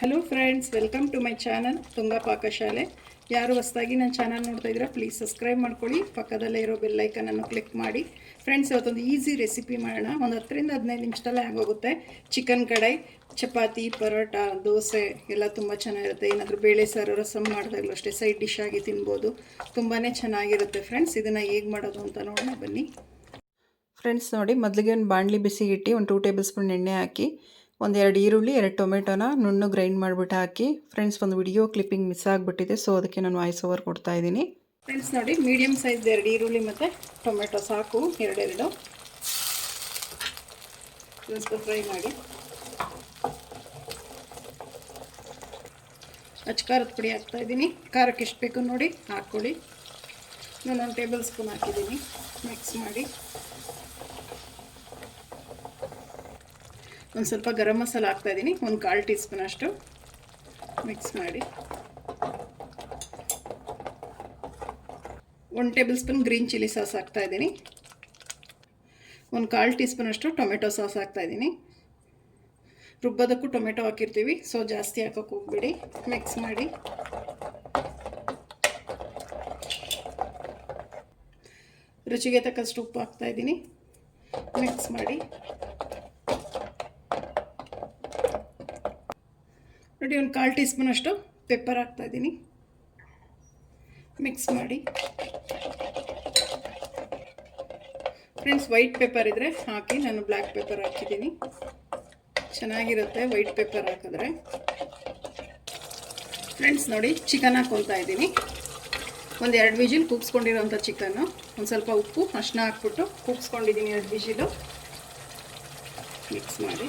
Hello friends welcome to my channel Tunga Pakashale ಯಾರು ಹೊಸದಾಗಿ ನನ್ನ ಚಾನಲ್ ನೋಡ್ತಾ ಇದ್ದೀರಾ ಪ್ಲೀಸ್ ಸಬ್ಸ್ಕ್ರೈಬ್ ಮಾಡ್ಕೊಳ್ಳಿ. ಪಕ್ಕದಲ್ಲೇ ಇರೋ ಬೆಲ್ಲೈಕನನ್ನು ಕ್ಲಿಕ್ ಮಾಡಿ. ಫ್ರೆಂಡ್ಸ್ ಇವತ್ತೊಂದು ಈಸಿ ರೆಸಿಪಿ ಮಾಡೋಣ. ಒಂದು ಹತ್ತರಿಂದ ಹದಿನೈದು ನಿಮಿಷದಲ್ಲೇ ಆಗೋಗುತ್ತೆ. ಚಿಕನ್ ಕಡಾಯಿ, ಚಪಾತಿ, ಪರೋಟ, ದೋಸೆ, ಎಲ್ಲ ತುಂಬ ಚೆನ್ನಾಗಿರುತ್ತೆ. ಏನಾದರೂ ಬೇಳೆ ಸಾರು ರಸಮ್ ಮಾಡಿದಾಗಲೂ ಅಷ್ಟೇ ಸೈಡ್ ಡಿಶ್ ಆಗಿ ತಿನ್ಬೋದು. ತುಂಬಾ ಚೆನ್ನಾಗಿರುತ್ತೆ ಫ್ರೆಂಡ್ಸ್ ಇದನ್ನು ಹೇಗೆ ಮಾಡೋದು ಅಂತ ನೋಡೋಣ, ಬನ್ನಿ. ಫ್ರೆಂಡ್ಸ್ ನೋಡಿ, ಮೊದಲಿಗೆ ಒಂದು ಬಾಣಲಿ ಬಿಸಿ ಇಟ್ಟು ಒಂದು ಟೂ ಟೇಬಲ್ ಸ್ಪೂನ್ ಎಣ್ಣೆ ಹಾಕಿ ಒಂದೆರಡು ಈರುಳ್ಳಿ, ಎರಡು ಟೊಮೆಟೊನ ನುಣ್ಣು ಗ್ರೈಂಡ್ ಮಾಡಿಬಿಟ್ಟು ಹಾಕಿ ಫ್ರೆಂಡ್ಸ್ ಒಂದು ವಿಡಿಯೋ ಕ್ಲಿಪ್ಪಿಂಗ್ ಮಿಸ್ ಆಗಿಬಿಟ್ಟಿದೆ, ಸೊ ಅದಕ್ಕೆ ನಾನು ವಾಯ್ಸ್ ಓವರ್ ಕೊಡ್ತಾ ಇದ್ದೀನಿ. ಫ್ರೆಂಡ್ಸ್ ನೋಡಿ ಮೀಡಿಯಮ್ ಸೈಜ್ ಎರಡು ಈರುಳ್ಳಿ ಮತ್ತು ಟೊಮೆಟೊ ಸಾಕು, ಎರಡೆರಡು. ಸ್ವಲ್ಪ ಫ್ರೈ ಮಾಡಿ. ಅಚ್ಕಾರದ ಪುಡಿ ಹಾಕ್ತಾ ಇದ್ದೀನಿ. ಖಾರಕ್ಕೆ ಎಷ್ಟು ಬೇಕು ನೋಡಿ ಹಾಕ್ಕೊಳ್ಳಿ. ನಾನು ಒಂದು ಟೇಬಲ್ ಸ್ಪೂನ್ ಹಾಕಿದ್ದೀನಿ. ಮಿಕ್ಸ್ ಮಾಡಿ. ಒಂದು ಸ್ವಲ್ಪ ಗರಂ ಮಸಾಲ ಹಾಕ್ತಾಯಿದ್ದೀನಿ. ಒಂದು ಕಾಲು ಟೀ ಸ್ಪೂನ್ ಅಷ್ಟು ಮಿಕ್ಸ್ ಮಾಡಿ. ಒಂದು tablespoon green chilli sauce ಹಾಕ್ತಾಯಿದ್ದೀನಿ. ಒಂದು ಕಾಲು ಟೀ ಸ್ಪೂನ್ ಅಷ್ಟು ಟೊಮೆಟೊ ಸಾಸ್ ಹಾಕ್ತಾಯಿದ್ದೀನಿ. ರುಬ್ಬೋದಕ್ಕೂ ಟೊಮೆಟೊ ಹಾಕಿರ್ತೀವಿ. ಸೊ ಜಾಸ್ತಿ ಹಾಕೋಕೆ ಹೋಗ್ಬೇಡಿ. ಮಿಕ್ಸ್ ಮಾಡಿ. ರುಚಿಗೆ ತಕ್ಕಷ್ಟು ಉಪ್ಪು ಹಾಕ್ತಾಯಿದ್ದೀನಿ. ಮಿಕ್ಸ್ ಮಾಡಿ. ನೋಡಿ, ಒಂದು ಕಾಲು ಟೀ ಸ್ಪೂನ್ ಅಷ್ಟು ಪೆಪ್ಪರ್ ಹಾಕ್ತಾಯಿದ್ದೀನಿ ಮಿಕ್ಸ್ ಮಾಡಿ. ಫ್ರೆಂಡ್ಸ್ ವೈಟ್ ಪೇಪರ್ ಇದ್ದರೆ ಹಾಕಿ ನಾನು ಬ್ಲ್ಯಾಕ್ ಪೇಪರ್ ಹಾಕಿದ್ದೀನಿ. ಚೆನ್ನಾಗಿರುತ್ತೆ ವೈಟ್ ಪೇಪರ್ ಹಾಕಿದ್ರೆ. ಫ್ರೆಂಡ್ಸ್ ನೋಡಿ ಚಿಕನ್ ಹಾಕ್ಕೊತಾ ಇದ್ದೀನಿ. ಒಂದು ಎರಡು ವಿಜಿಲ್ ಕೂಗ್ಸ್ಕೊಂಡಿರೋಂಥ ಚಿಕನ್ನು ಒಂದು ಸ್ವಲ್ಪ ಉಪ್ಪು ಅಷ್ಟನ್ನ ಹಾಕ್ಬಿಟ್ಟು ಕೂಗ್ಸ್ಕೊಂಡಿದ್ದೀನಿ ಎರಡು ವಿಜಿಲು. ಮಿಕ್ಸ್ ಮಾಡಿ.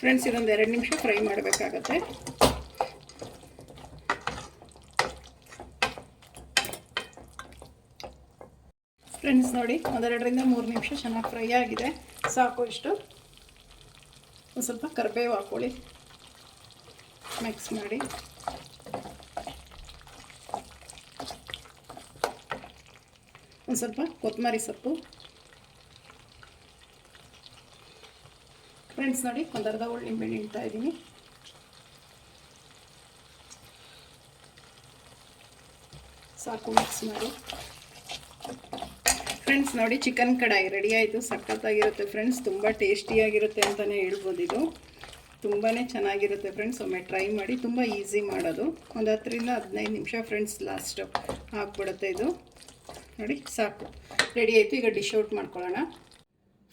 ಫ್ರೆಂಡ್ಸ್, ಇದೊಂದು ಎರಡು ನಿಮಿಷ ಫ್ರೈ ಮಾಡಬೇಕಾಗತ್ತೆ. ಫ್ರೆಂಡ್ಸ್, ನೋಡಿ, ಒಂದೆರಡರಿಂದ ಮೂರು ನಿಮಿಷ ಚೆನ್ನಾಗಿ ಫ್ರೈ ಆಗಿದೆ. ಸಾಕು ಇಷ್ಟು. ಒಂದು ಸ್ವಲ್ಪ ಕರಿಬೇವು ಹಾಕೊಳ್ಳಿ. ಮಿಕ್ಸ್ ಮಾಡಿ. ಒಂದು ಸ್ವಲ್ಪ ಕೊತ್ತಂಬರಿ ಸೊಪ್ಪು. ಫ್ರೆಂಡ್ಸ್ ನೋಡಿ ಒಂದರ್ಧ ಅರ್ಧ ಒಳ್ಳೆ ನಿಂಬೆಹಣ್ಣು ಇದ್ದೀನಿ. ಸಾಕು ಮಿಕ್ಸ್ ಮಾಡಿ. ಫ್ರೆಂಡ್ಸ್ ನೋಡಿ ಚಿಕನ್ ಕಡಾಯಿ ರೆಡಿ ಆಯಿತು. ಸಖತ್ತಾಗಿರುತ್ತೆ ಫ್ರೆಂಡ್ಸ್ ತುಂಬ ಟೇಸ್ಟಿಯಾಗಿರುತ್ತೆ ಅಂತಲೇ ಹೇಳ್ಬೋದು ಇದು. ತುಂಬಾ ಚೆನ್ನಾಗಿರುತ್ತೆ ಫ್ರೆಂಡ್ಸ್ ಒಮ್ಮೆ ಟ್ರೈ ಮಾಡಿ, ತುಂಬ ಈಸಿ ಮಾಡೋದು. ಒಂದು ಹತ್ತರಿಂದ ಹದಿನೈದು ನಿಮಿಷ ಫ್ರೆಂಡ್ಸ್ ಲಾಸ್ಟು ಹಾಕ್ಬಿಡುತ್ತೆ ಇದು. ನೋಡಿ, ಸಾಕು. ರೆಡಿ ಆಯಿತು, ಈಗ ಡಿಶ್ ಔಟ್ ಮಾಡ್ಕೊಳ್ಳೋಣ.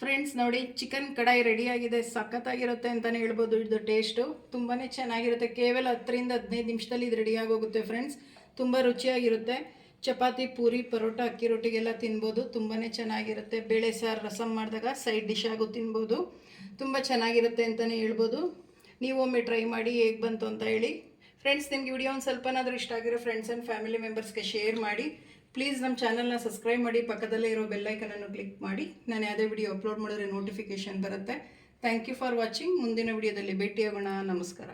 ಫ್ರೆಂಡ್ಸ್ ನೋಡಿ ಚಿಕನ್ ಕಡಾಯಿ ರೆಡಿಯಾಗಿದೆ ಸಖತ್ತಾಗಿರುತ್ತೆ ಅಂತಲೇ ಹೇಳ್ಬೋದು. ಇದು ಟೇಸ್ಟು ತುಂಬಾ ಚೆನ್ನಾಗಿರುತ್ತೆ. ಕೇವಲ ಹತ್ತರಿಂದ ಹದಿನೈದು ನಿಮಿಷದಲ್ಲಿ ಇದು ರೆಡಿಯಾಗೋಗುತ್ತೆ ಫ್ರೆಂಡ್ಸ್ ತುಂಬ ರುಚಿಯಾಗಿರುತ್ತೆ. ಚಪಾತಿ, ಪೂರಿ, ಪರೋಟ, ಅಕ್ಕಿ ರೊಟ್ಟಿಗೆಲ್ಲ ತಿನ್ಬೋದು. ತುಂಬಾ ಚೆನ್ನಾಗಿರುತ್ತೆ. ಬೇಳೆ ಸಾರು ರಸಮ್ ಮಾಡಿದಾಗ ಸೈಡ್ ಡಿಶ್ ಆಗು ತಿನ್ಬೋದು. ತುಂಬ ಚೆನ್ನಾಗಿರುತ್ತೆ ಅಂತಲೇ ಹೇಳ್ಬೋದು. ನೀವು ಒಮ್ಮೆ ಟ್ರೈ ಮಾಡಿ ಹೇಗೆ ಬಂತು ಅಂತ ಹೇಳಿ. ಫ್ರೆಂಡ್ಸ್ ನಿಮಗೆ ವಿಡಿಯೋ ಒಂದು ಸ್ವಲ್ಪನಾದರೂ ಇಷ್ಟ ಆಗಿರೋ ಫ್ರೆಂಡ್ಸ್ ಆ್ಯಂಡ್ ಫ್ಯಾಮಿಲಿ ಮೆಂಬರ್ಸ್ಗೆ ಶೇರ್ ಮಾಡಿ. ಪ್ಲೀಸ್ ನಮ್ಮ ಚಾನಲ್ನ ಸಬ್ಸ್ಕ್ರೈಬ್ ಮಾಡಿ, ಪಕ್ಕದಲ್ಲೇ ಇರೋ ಬೆಲ್ಲೈಕನನ್ನು ಕ್ಲಿಕ್ ಮಾಡಿ. ನಾನು ಯಾವುದೇ ವಿಡಿಯೋ ಅಪ್ಲೋಡ್ ಮಾಡಿದ್ರೆ ನೋಟಿಫಿಕೇಷನ್ ಬರುತ್ತೆ. ಥ್ಯಾಂಕ್ ಯು ಫಾರ್ ವಾಚಿಂಗ್ ಮುಂದಿನ ವಿಡಿಯೋದಲ್ಲಿ ಭೇಟಿಯಾಗೋಣ. ನಮಸ್ಕಾರ.